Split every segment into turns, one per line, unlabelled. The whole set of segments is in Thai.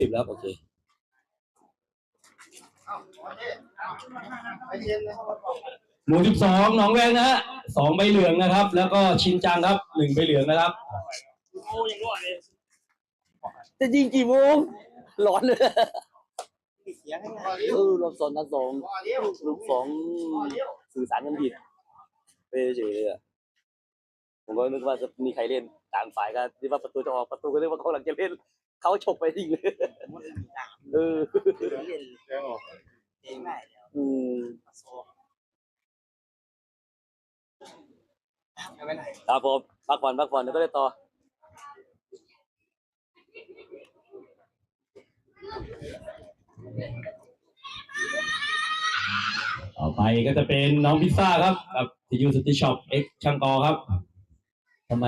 สิบแล้วโอเคหมู่สิบสองหนองแวงนะฮะสองใบเหลืองนะครับ แล้วก็ชินจังครับหนึ่งใบเหลืองนะครับ
จะยิงกี่โมงร้อนเลยเออรวมสองทั้งสองลูกสองสื่อสารกันผิดไปเฉยเลยอะผมก็นึกว่าจะมีใครเล่นต่างฝ่ายก็คิดว่าประตูจะออกประตูก็นึกว่าเขาหลังจะเล่น เขาฉกไปทิ้งเลยเอออืมครับผมพักผ่อนพักผ่อนเดี๋ยวก็ได้ต่อ
ต่อไปก็จะเป็นน้องพิซซ่าครับกับทียูสติช็อปเอ็กช่างกอครับทำไม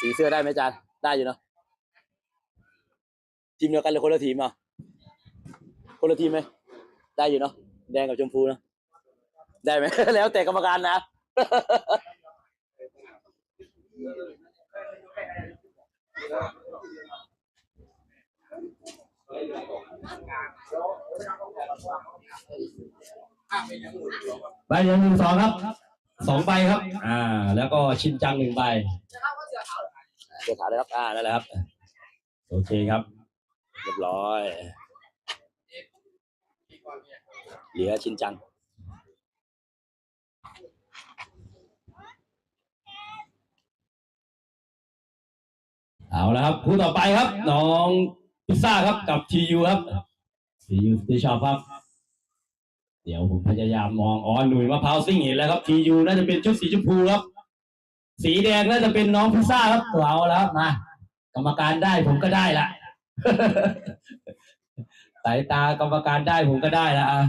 สีเสื้อได้ไหมจานได้อยู่เนาะ ทีมเดียวกันหรือคนละทีมอะคนละทีมไหมได้อยู่เนาะแดงกับชมพูเนาะได้ไหม แล้วแต่กรรมการนะ
ใบเหลืองหนึ่งสองครับสองใบครับ อ่า แล้วก็ชินจังหนึ่งใบ
เดี๋ยวถามเลยครับอ่านั่นแหละครับ
โอเคครับ
เรียบร้อย เหลือชินจัง
เอาละครับคู่ต่อไปครับ น้องพิซซ่าครับกับทียูครับทียูสติชอปครับ เดี๋ยวผมพยายามมองอ๋อหนุ่ยมะพร้าวซิ่งเห็นแล้วครับทียูน่าจะเป็นชุดสีชมพูครับ สีแดงน่าจะเป็นน้องพิซซ่าครับเอาแล้วมากรรมการได้ผมก็ได้ละ สายตากรรมการได้ผมก็ได้ละอะ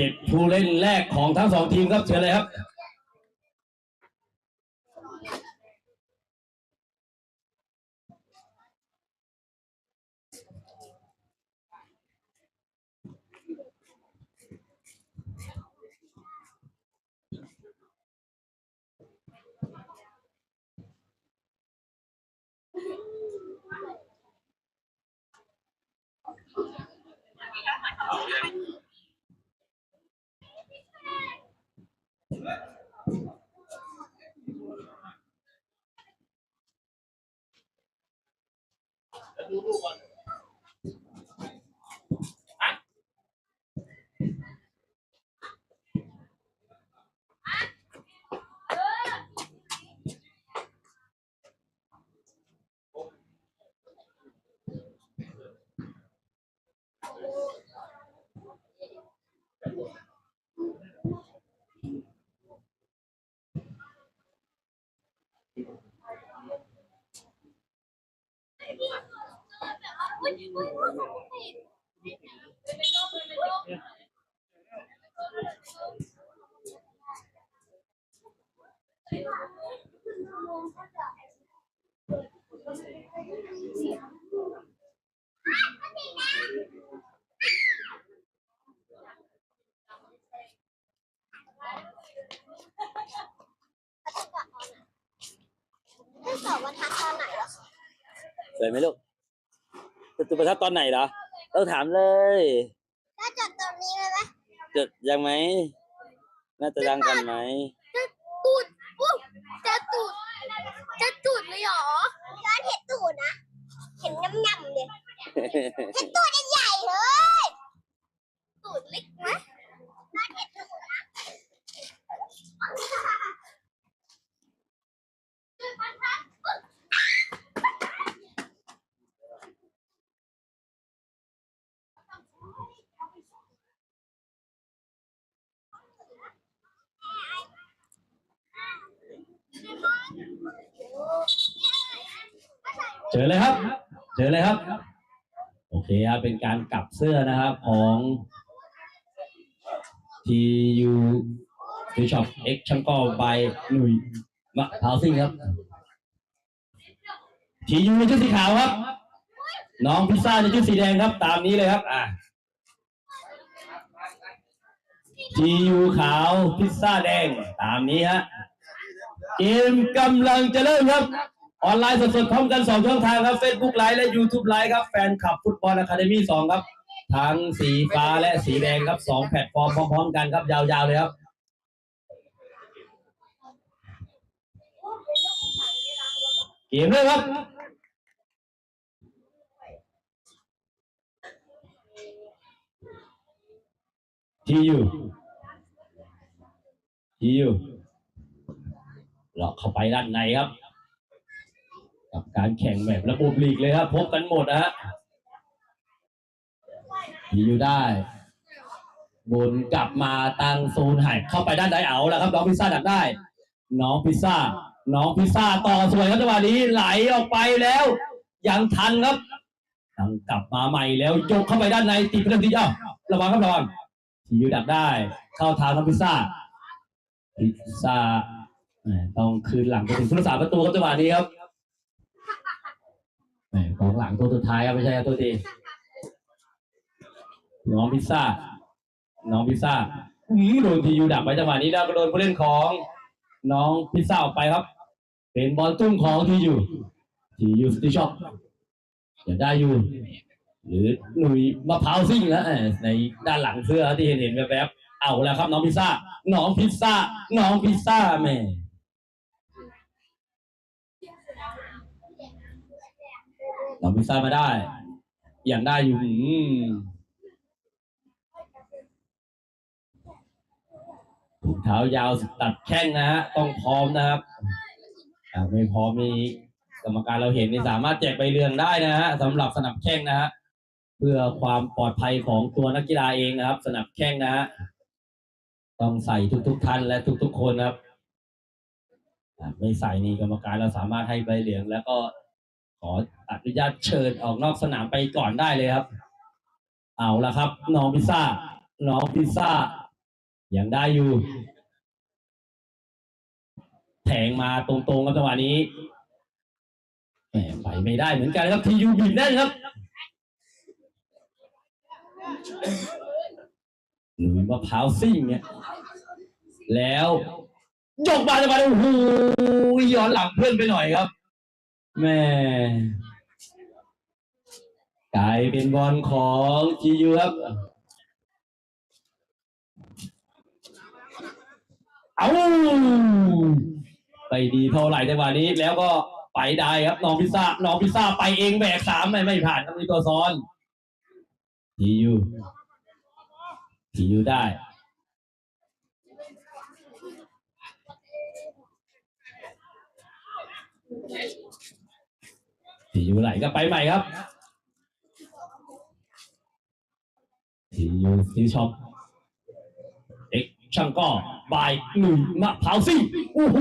เจ็ดผู้เล่นแรกของทั้งสองทีมครับเชิญเลยครับ
สอบวันทักตอนไหนวะ
สวยไหมลูก จะจุดประทัดตอนไหนเหรอต้องถามเลย
ถ้าจดตรงนี้เลยไหม
จะยังไหมน่าจะดังกันไหม
จะตูดปุ๊บจะตูดจะตูดเลยเหรอย้อนเห็นตูดนะ เห็นน้ำยำเลยจะตูดใหญ่ๆเลย ตูดเล็กนะย้อนเห็นตูดนะ
อ
เจอเลยครับ เจอเลยครับ โอเคครับเป็นการกลับเสื้อนะครับของ TU ฟิชอปเอ็กชังกอไปหนุ่ยมะพร้าวซิ่งครับ TU ในชุดสีขาวครับ น้องพิซซ่าในชุดสีแดงครับ ตามนี้เลยครับ อ่า TU ขาวพิซซ่าแดงตามนี้ฮะเกมกำลังจะเริ่มครับ ออนไลน์สดๆพร้อมกันสองช่องทางครับ Facebook ไลฟ์และ YouTube ไลฟ์ครับ แฟนคลับฟุตบอลอะคาเดมี่สองครับ ทั้งสีฟ้าและสีแดงครับสองแพลตฟอร์มพร้อมๆกันครับ ยาวๆเลยครับ เกมเลยครับทีอยู่ทีอยู่เลาะเข้าไปด้านในครับ กับการแข่งแบบระบบลีกเลยครับ พบกันหมดนะฮะทียูได้บนกลับมาตังโซนใหายเข้าไปด้านใดเอาแล้วครับน้องพิซซ่าดักได้ น้องพิซซ่า น้องพิซซ่าต่อสวยครับจังหวะนี้ไหลออกไปแล้ว ยังทันครับยังกลับมาใหม่แล้วยกเข้าไปด้านในติดเป็นทีอ้าระวังครับระวังทีอยู่ดักได้ เข้าทางน้องพิซซ่าพิซซ่าต้องคืนหลังไปถึงผู้รักษาประตูครับจังหวะนี้ครับ แหม่กองหลังตัวสุดท้ายครับไม่ใช่ตัวทีน้องพิซซ่า น้องพิซซ่าอื้อโดนทียูดักไปจังหวะนี้แล้วก็โดนผู้เล่นของ น้องพิซซ่าออกไปครับ เป็นบอลตุ้มของทียูทียูสติช็อปอย่าได้อยู่ หรือหนุ่ยมะพร้าวซิ่งนะเออในด้านหลังเสื้อที่เห็นเห็นแวบๆเอาแล้วครับ น้องพิซซ่า น้องพิซซ่า น้องพิซซ่าแม่ น้องพิซซ่ามาได้ อย่างได้อยู่อืมถุงเท้ายาวตัดแข้งนะฮะ ต้องพร้อมนะครับไม่พร้อมมีกรรมการเราเห็นนี่สามารถแจกใบเรืองได้นะฮะสำหรับสนับแข้งนะฮะเพื่อความปลอดภัยของตัวนักกีฬาเองนะครับ สนับแข้งนะฮะต้องใส่ทุกๆท่านและทุก ๆ คนนะครับไม่ใส่นี่กรรมการเราสามารถให้ใบเหลืองแล้วก็ ขออนุญาตเชิญออกนอกสนามไปก่อนได้เลยครับ เอาละครับ น้องพิซซ่า น้องพิซซ่ายังได้อยู่ แทงมาตรงๆครับจังหวะนี้แหมไปไม่ได้เหมือนกันครับทียูบีบแน่นครับหรือมะพร้าวซิ่งเนี่ย แล้วยกมาจะมาโอ้โหย้อนหลังเพื่อนไปหน่อยครับ แม่กลายเป็นบอลของจียูครับ เอาไปดีเท่าไหร่จังหวะนี้แล้วก็ไปได้ครับน้องพิซซ่าน้องพิซซ่าไปเองแบกสามไม่ไม่ผ่านต้องมีตัวซ้อนจียูทียูได้ ทียูไหลก็ไปใหม่ครับทียูซีช็อปเอ็กช่างก็บายหนึ่งมะพร้าวซิ่โอ้โห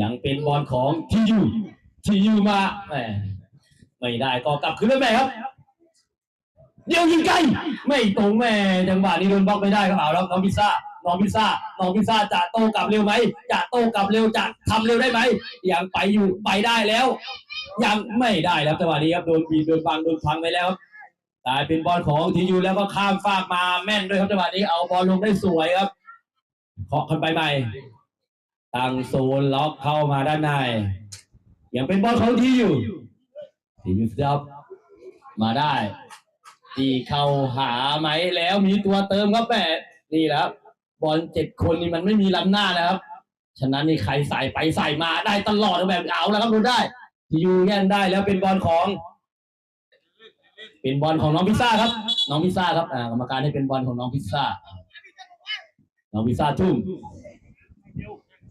ยังเป็นบอลของทียูทียูมาแหมไม่ได้ก็กลับคืนแล้วแม่ครับ เดี๋ยวยิงไกลไม่ตรงแม่จังหวะนี้โดนบล็อกไม่ได้ครับเอาแล้วน้องพิซซ่า น้องพิซซ่าน้องพิซซ่าจะโต้กลับเร็วไหมจะโต้กลับเร็วจะทำเร็วได้ไหมยังไปอยู่ไปได้แล้ว ยังไม่ได้แล้วจังหวะนี้ครับโดนบีโดนบังโดนพังไปแล้วครับกลายเป็นบอลของทียูแล้วก็ข้ามฟากมาแม่นด้วยครับจังหวะนี้เอาบอลลงได้สวยครับเคาะกันไปใหม่ตั้งโซนล็อกเข้ามาด้านในยังเป็นบอลของทีอยู่ทียูซับมาได้ที่เข้าหาไหมแล้วมีตัวเติมครับแม่นี่และครั บอลเจ็ดคนนี่มันไม่มีล้ำหน้านะครับ ฉะนั้นนี่ใครใส่ไปใส่มาได้ตลอดแบบเอาแล้วครับดูได้ทียูแย่งได้แล้วเป็นบอลของ เป็นบอลของน้องพิซซ่าครับ น้องพิซซ่าครับอ่ากรรมการให้เป็นบอลของน้องพิซซ่า น้องพิซซ่าทุ่ม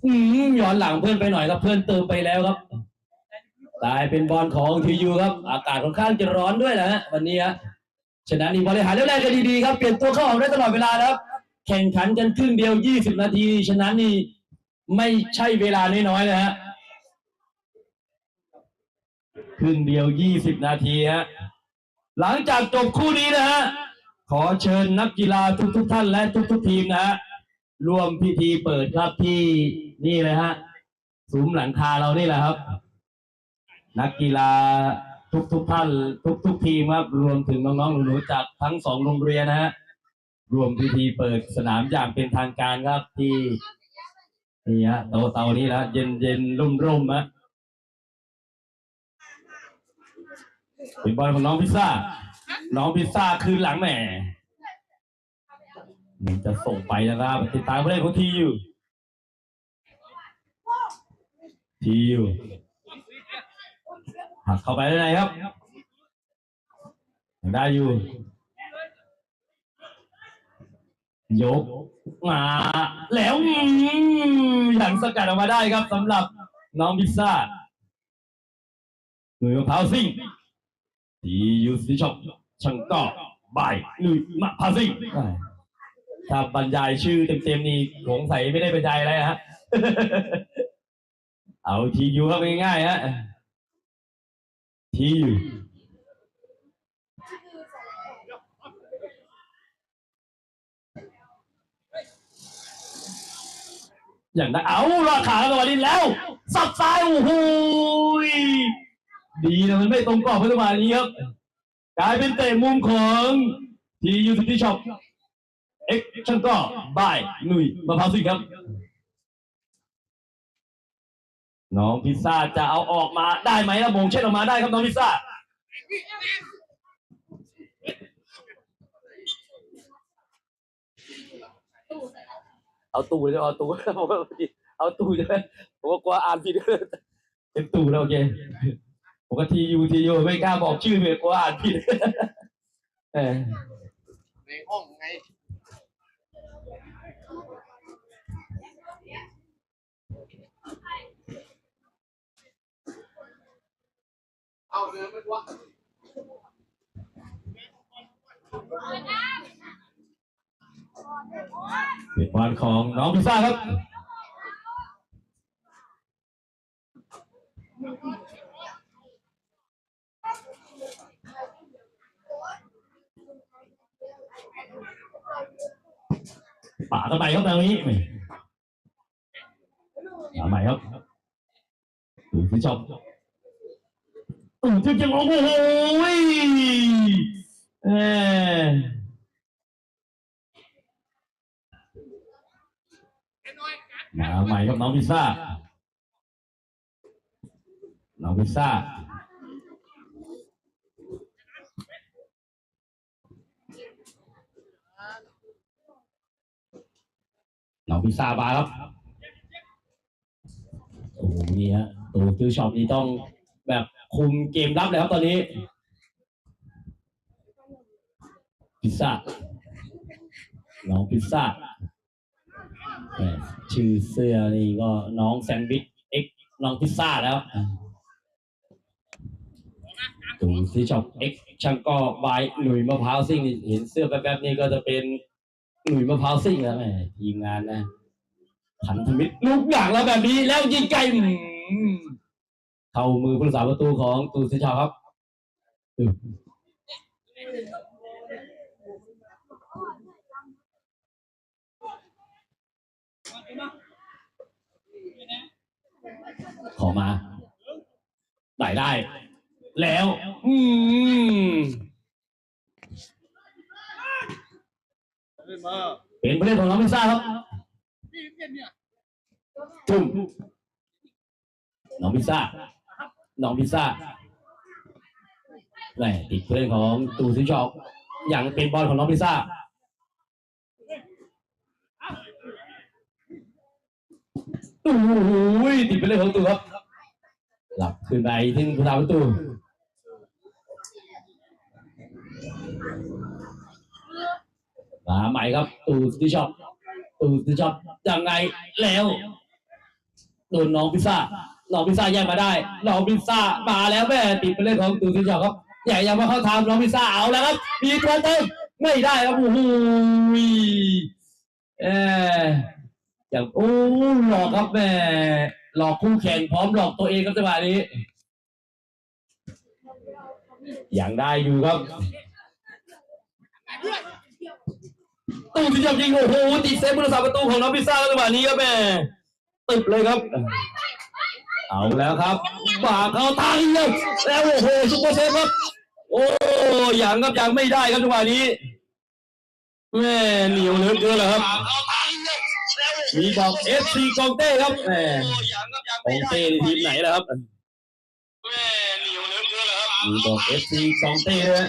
อืมย้อนหลังเพื่อนไปหน่อยครับเพื่อนเติมไปแล้วครับกลายเป็นบอลของทียูครับ อากาศค่อนข้างจะร้อนด้วยนะฮะวันนี้ฮะฉะนั้นนี่บริหารเรื่องแรกกันดีๆครับเปลี่ยนตัวเข้าออกได้ตลอดเวลาครับ แข่งขันกันครึ่งเดียว20นาที ฉะนั้นนี่ไม่ใช่เวลาน้อยๆนะฮะครึ่งเดียวยี่สิบนาทีฮะหลังจากจบคู่นี้นะฮะขอเชิญนักกีฬาทุกทุกๆท่านและทุกทุกๆทีมนะฮะร่วมพิธีเปิดครับที่นี่เลยฮะซุ้มหลังคาเรานี่แหละครับ นักกีฬาทุกทุกๆท่าน ทุกทุกๆทีมครับรวมถึงน้องๆหนูๆจากทั้งสองโรงเรียนนะฮะ รวมพิธีเปิดสนามอย่างเป็นทางการครับที่นี่ฮะเตาเตานี้นะเย็นเย็นร่มร่มฮะเป็นบอลของน้องพิซซ่า น้องพิซซ่าคืนหลังแหม่จะส่งไปนะครับ ติดตามผู้เล่นของทีอยู่ทีอยู่หักเข้าไปได้ไหนครับ ได้อยู่ ยกมาแล้วอืมหลังสกัดออกมาได้ครับสำหรับน้องพิซซ่าหนุ่ยมะพร้าวซิ่งทียูสิชอปช่างก็บายหนุ่ยมะพร้าวซิ่งถ้าบรรยายชื่อเต็มๆนี่สงสัยไม่ได้บรรยายอะไรฮะ เอาทียูครับง่ายๆฮะทียู อย่างนั้นเอาราคากันวันนี้แล้ว สับซ้าย โอ้โหดีนะมันไม่ตรงกรอบเพื่อนมานี้ครับ กลายเป็นเตะมุมของทียูซิตี้ช็อปเอ็กช่างก็บายหนุ่ยมะพร้าวสิครับ น้องพิซซ่าจะเอาออกมาได้ไหมนะโมงเช่นออกมาได้ครับน้องพิซซ่า
เอาตู้เลยเอาตู้ผมว่าเอาตู้ใช่ไหมผมก็กลัวอ่านผิด
เป็นตู่แล้วโอเคผมก็ทียูทียูไม่กล้าบอกชื่อเลยกลัวอ่านผิดเออ
ในห้องไงเอาเรือไม่ว่า
เป็นบอลของน้องพิซซ่าครับป่ากันไปครับตรงนี้มาใหม่ครับดูที่ชอบตู่ที่จะโอ้โหเออ มาใหม่ครับน้องพิซซ่า น้องพิซซ่า น้องพิซซ่าบาครับ โอ้โหนี่ฮะตัวซื้อช็อปนี่ต้องแบบคุมเกมรับเลยครับตอนนี้ พิซซ่า น้องพิซซ่า แหม่ชื่อเสื้อนี่ก็น้องแซนด์วิชเอ็กน้องพิซซ่าแล้วตูที่ชอบเอ็กช่างก็บายหนุ่ยมะพร้าวซิ่งนี่เห็นเสื้อแป๊บๆนี่ก็จะเป็นหนุ่ยมะพร้าวซิ่งแล้วแหม่ทีมงานนะพันธมิตรลูกอย่างแล้วแบบนี้แล้วยิงไกลอืมเข้ามือผู้รักษาประตูของตูซิชาวครับ ขอมาได้ได้ แล้ว อืม
มา
เป็นผู้เล่นของน้องพิซซ่าครับ
พี่เป็นเนี่ย
จุ่มน้องพิซซ่าน้องพิซซ่าแหมติดผู้เล่นของตูซิชอกอย่างเป็นบอลของน้องพิซซ่า โอ้โหติดไปเลยของตูครับ หลับขึ้นไปที่ผู้ทำประตูมาใหม่ครับ ตูที่ชอบตูที่ชอบยังไงแล้วโดนน้องพิซซ่าน้องพิซซ่าแย่งมาได้น้องพิซซ่ามาแล้วแม่ติดไปเล่นของตูที่ชอบครับใหญ่ยังมาเข้าทางน้องพิซซ่าเอาแล้วครับ มีตัวเติมไม่ได้ครับโอ้โหเออ อย่างโอ้หลอกครับแม่หลอกคู่แข่งพร้อมหลอกตัวเองครับจังหวะนี้ยังได้อยู่ครับตู้ที่จะยิงโอ้โหติดเซฟผู้รักษาประตูของน้องพิซซ่าจังหวะนี้ครับแม่ติดเลยครับ เอาแล้วครับบากเข้าทางอีกแล้วแล้วโอ้โหซุปเปอร์เซฟครับ โอ้ยังครับยังไม่ได้ครับจังหวะนี้แม่เหนียวเหลือเกินเหรอครับ มีบอกเอฟซีกองเต้ครับแหมกองเต้ในทีมไหนล่ะครับมีบอกเอฟซีกองเต้ด้วย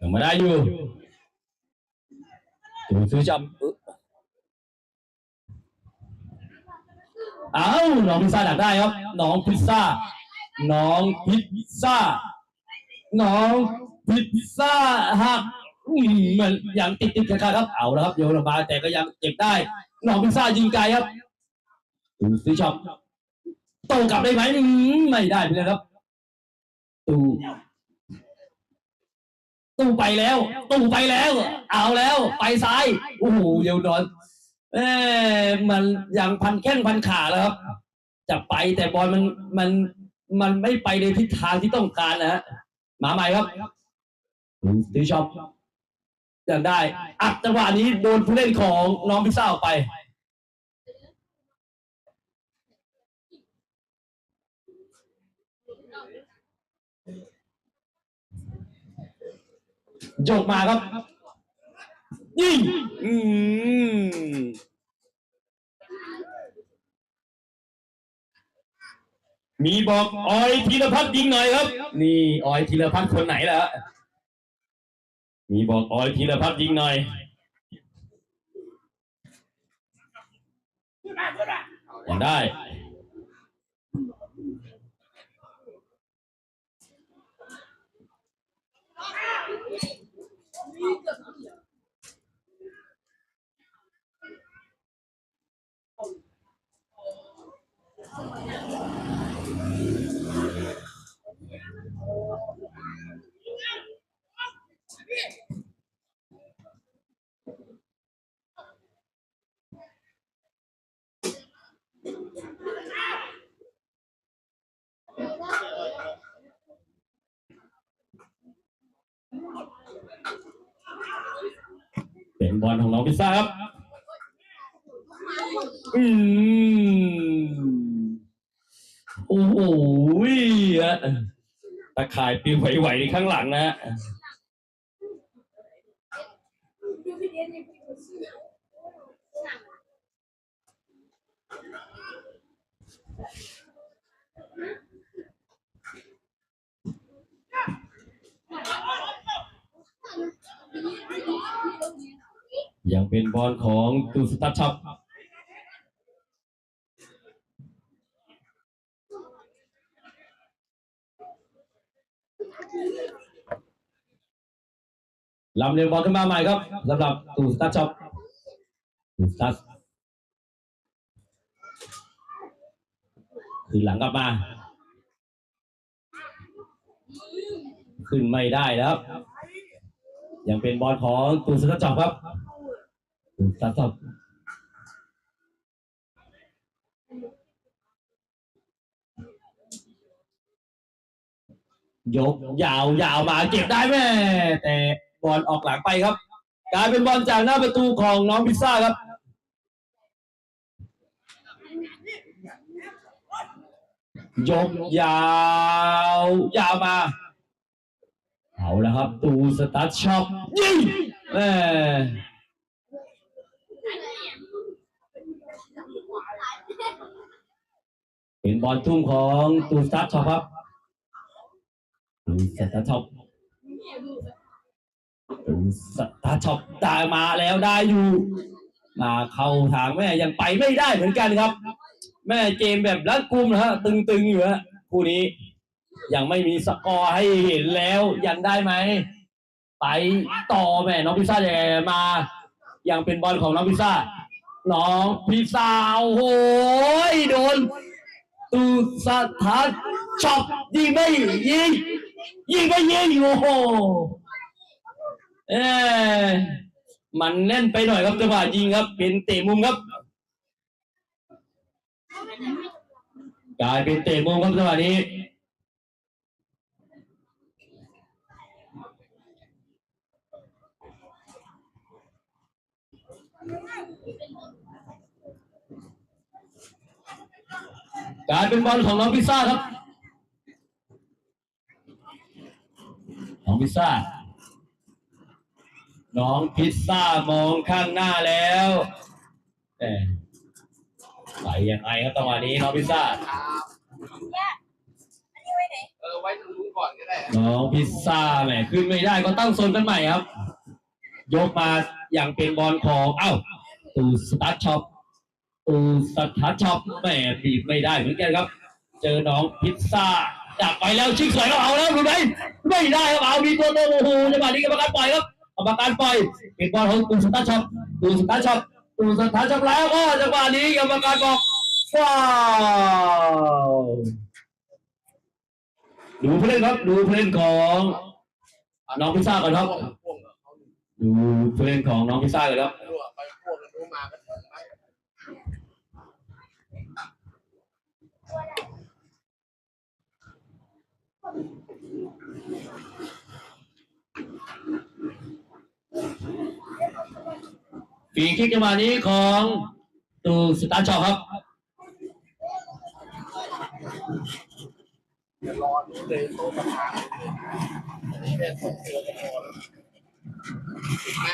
ยังไม่ได้อยู่ถูกซื้อจับเอ้าน้องพิซซ่าดักได้ครับ น้องพิซซ่า น้องพิซซ่า น้องพิซซ่าหักอืมมันยังติดติดกันครับเอาแล้วครับโยนออกมาแต่ก็ยังเก็บได้ น้องพิซซ่ายิงไกลครับตูซื้อช็อปโตกลับได้ไหมอืมไม่ได้เหมือนกันครับ ตูตูไปแล้ว ตูไปแล้ว เอาแล้ว ไปซ้ายโอ้โหเดี๋ยวนอนเอ้มันยังพันแข้งพันขาแล้วครับจะไปแต่บอลมันมัน มันไม่ไปในทิศทางที่ต้องการนะฮะหมาใหม่ครับตีช็อปยังได้อัดจังหวะนี้โดนผู้เล่นของน้องพิซซ่าออกไปยกมาครับ ยิง
อืม
มีบอกออยธีรพัฒน์ยิงหน่อยครับ นี่ออยธีรพัฒน์คนไหนล่ะมีบอกออยธีรพัฒน์ยิงหน่อยยังได้ เป็นบอลของน้องพิซซ่าครับอืมโอ้โหอะตะข่ายปิวไหวๆข้างหลังนะฮะ ยังเป็นบอลของตูสตาร์ช็อปลำเลียงบอลขึ้นมาใหม่ครับสำหรับตูสตาร์ช็อปตูสตาร์คือหลังกลับมา ขึ้นไม่ได้แล้ว ยังเป็นบอลของตูสตาร์ช็อปครับตัดจบยกยาวยาวมาเก็บได้แม่แต่บอลออกหลังไปครับ กลายเป็นบอลจากหน้าประตูของน้องพิซซ่าครับยกยาวยาวมา เอาล้วครับ ตูสตาร์ทช็อปยิงแม่เป็นบอลทุ่มของตูสตาร์ช็อปครับตูสตาร์ช็อปตูสตาร์ช็อปได้มาแล้วได้อยู่ มาเข้าทางแม่ยังไปไม่ได้เหมือนกันครับ แม่เกมแบบรัดกุมนะฮะตึงๆอยู่ฮะคู่นี้ ยังไม่มีสกอร์ให้เห็นแล้วยังได้ไหมไปต่อแม่น้องพิซซ่าแย่มายังเป็นบอลของน้องพิซซ่าน้องพิซซ่าโอ้โหโดนตูสถานช็อปยิงไม่ยิงยิงไม่ยิงโอ้โหเออมันแน่นไปหน่อยครับจังหวะยิงครับ เป็นเตะมุมครับกลายเป็นเตะมุมครับจังหวะนี้ กลายเป็นบอลของน้องพิซซ่าครับ น้องพิซซ่า น้องพิซซ่ามองข้างหน้าแล้วเอ๊ะไปยังไงครับจังหวะนี้น้องพิซซ่า
เออไว้ตรงนู้นก่อนก็ได้
น้องพิซซ่าแหมขึ้นไม่ได้ก็ตั้งโซนกันใหม่ครับ ยกมาอย่างเป็นบอลของเอ้าตูสตาร์ช็อปตูสตาร์ช็อปแหมบีบไม่ได้เหมือนกันครับ เจอน้องพิซซ่าจับไปแล้วชิงสวยแล้วเอาแล้วดูไหมไม่ได้ครับเอามีตัวโตโอ้โหจังหวะนี้กรรมการปล่อยครับกรรมการปล่อยเป็นบอลของตูสตาร์ช็อปตูสตาร์ช็อปตูสตาร์ช็อปแล้วก็จังหวะนี้กรรมการบอกว้าวดูผู้เล่นครับดูผู้เล่นของน้องพิซซ่าก่อนครับ ดูผู้เล่นของน้องพิซซ่ากันครับ
รั่วไปพวกกันรู้มาก็ถึงไหม
ฝีคิกจังหวะนี้ของตูสตาร์ชอครับ
เดี๋ยวรอดูเลยโต๊ะประธานเลยอันนี้แค่ส่งตัวก็พอแล้ว ถูกไหม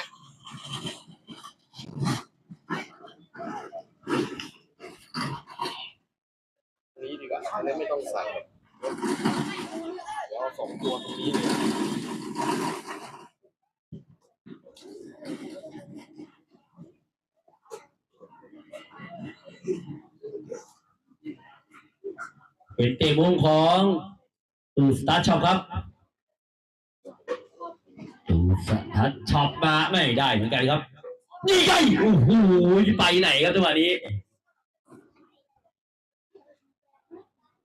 อันนี้ดีกว่าอันนี้ไม่ต้องใส่เดี๋ยวเอาสองตัวตรงนี้เลย
เป็นเตะมุมของตูสตาร์ชอปครับ สตาร์ชอมาไม่ได้เหมือนกันครับนี่ไงโอ้โหไปไหนครับจังหวะนี้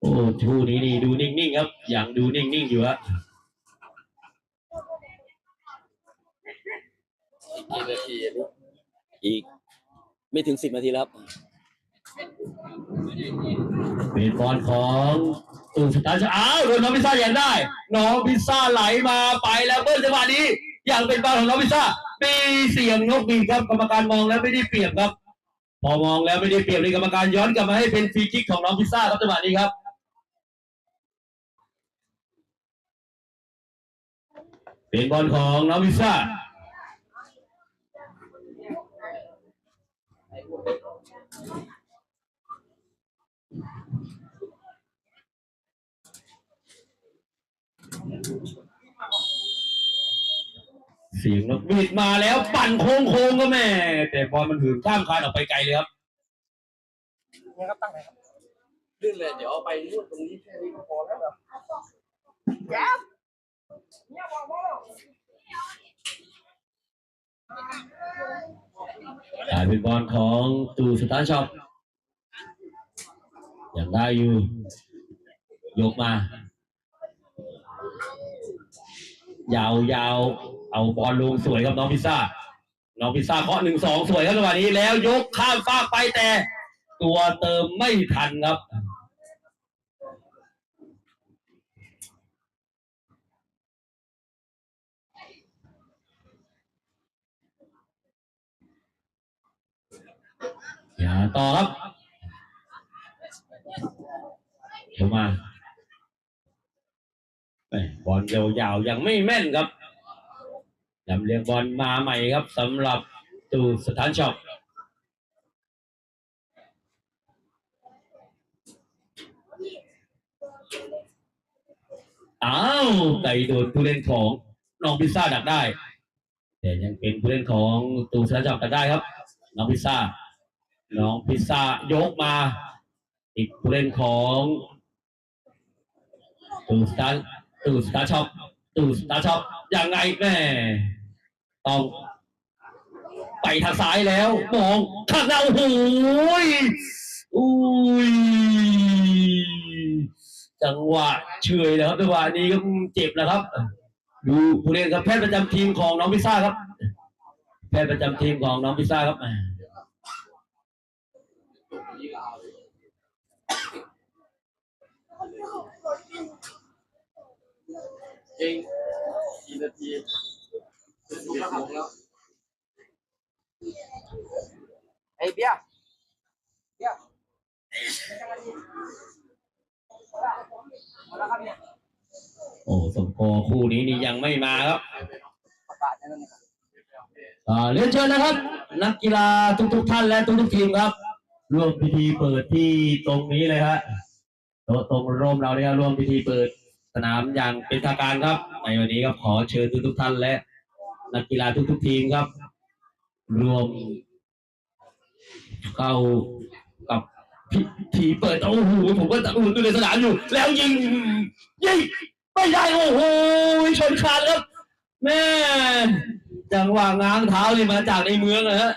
โอ้ชูนี้นี่ดูนิ่งๆครับ อย่างดูนิ่งๆอยู่ครับ
กี่นาทีอันนี้อีกไม่ถึงสิบนาทีแล้วครับ
เป็นบอลของตูสตาร์ชออ้าวโดนน้องพิซซ่าอย่างได้ น้องพิซซ่าไหลมาไปแล้วเบิ้ลจังหวะนี้ อย่างเป็นบอลของน้องพิซซ่ามีเสียงนกหวีครับกรรมการมองแล้วไม่ได้เปรียบครับ พอมองแล้วไม่ได้เปรียบเลยกรรมการย้อนกลับมาให้เป็นฟรีคิกของน้องพิซซ่าครับจังหวะนี้ครับเป็นบอลของน้องพิซซ่า เสียงนกหวีดมาแล้ว ปั่นโค้งโค้งๆก็แม่ แต่บอลมันหืนข้ามคานออกไปไกลเลยครับ
นี่ครับตั้งไหนครับลื่นเลยเดี๋ยวเอาไปนู่นตรงนี้แค่นี้ก็พอแล้วครับแก๊บเนี่ยบอกว่า
กลายเป็นบอลของตูสตาร์ช็อปยังได้อยู่ยกมายาวยาวๆ เอาบอลลงสวยครับน้องพิซซ่า น้องพิซซ่าเคาะหนึ่งสองสวยครับจังหวะนี้แล้วยกข้ามฟากไปแต่ ตัวเติมไม่ทันครับอย่าต่อครับ เดี๋ยวมาบอลยาวๆยังไม่แม่นครับ ลำเลียงบอลมาใหม่ครับสำหรับตูสถานช็อปอ้าวไก่โดนผู้เล่นของน้องพิซซ่าดักได้ แต่ยังเป็นผู้เล่นของตูสถานช็อปดักได้ครับ น้องพิซซ่า น้องพิซซ่ายกมา อีกผู้เล่นของตูสตาร์ตูสตาร์ช็อปตูสตาร์ช็อปยังไงแม่ ต้องไปทางซ้ายแล้ว มองข้างหน้าโอ้โหยอุ้ยจังหวะเฉยนะครับจังหวะนี้ก็เจ็บแล้วครับ ดูผู้เล่นครับแพทย์ประจำทีมของน้องพิซซ่าครับ แพทย์ประจำทีมของน้องพิซซ่าครับอ่า
เองกี่นาที สิบเอ็ดโมงแล้วไอ้เบี้ยเบี้ยมาแล้วครับเนี่ย
โอ้สมโพคู่นี้นี่ยังไม่มาครับ
ประกาศนั่นเอง
อ่าเรียนเชิญนะครับ นักกีฬาทุกๆท่านและทุกๆทีมครับร่วมพิธีเปิดที่ตรงนี้เลยฮะโต๊ะตรงร่มเราเนี่ยร่วมพิธีเปิดสนามอย่างเป็นทางการครับ ในวันนี้ครับขอเชิญทุกๆท่านและ นักกีฬาทุกๆทีมครับ รวม เข้ากับพิธีเปิดโอ้โหผมก็ตะอุ่นอยู่ในสนามอยู่ แล้วยิงยิงไม่ได้โอ้โหชนคานครับแม่จังหวะง้างเท้านี่มาจากในเมืองนะฮะ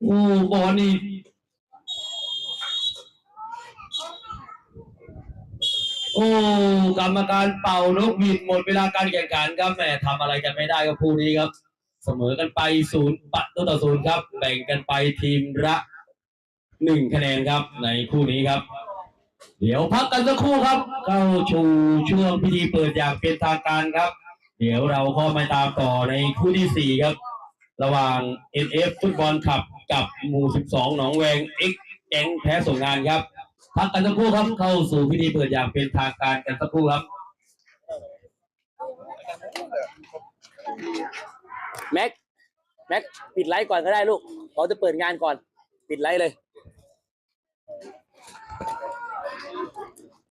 โอ้บอลนี่ โอ้กรรมการเป่านกหวีดหมดเวลาการแข่งขันครับแหมทำอะไรกันไม่ได้กับคู่นี้ครับ เสมอกันไปศูนย์ปัดตัวต่อศูนย์ครับ แบ่งกันไปทีมละหนึ่งคะแนนครับในคู่นี้ครับ เดี๋ยวพักกันสักครู่ครับ เข้าชูช่วงพิธีเปิดอย่างเป็นทางการครับ เดี๋ยวเราเข้ามาตามต่อในคู่ที่สี่ครับ ระหว่าง NF ฟุตบอลขับกับหมู่ 12 หนองแวง X แองแพ้ส่งงานครับ พักกันสักครู่ครับเข้าสู่พิธีเปิดอย่างเป็นทางการกันสักครู่ครับ
แม็ก แม็ก ปิดไลฟ์ก่อนก็ได้ลูกเขาจะเปิดงานก่อน ปิดไลฟ์เลย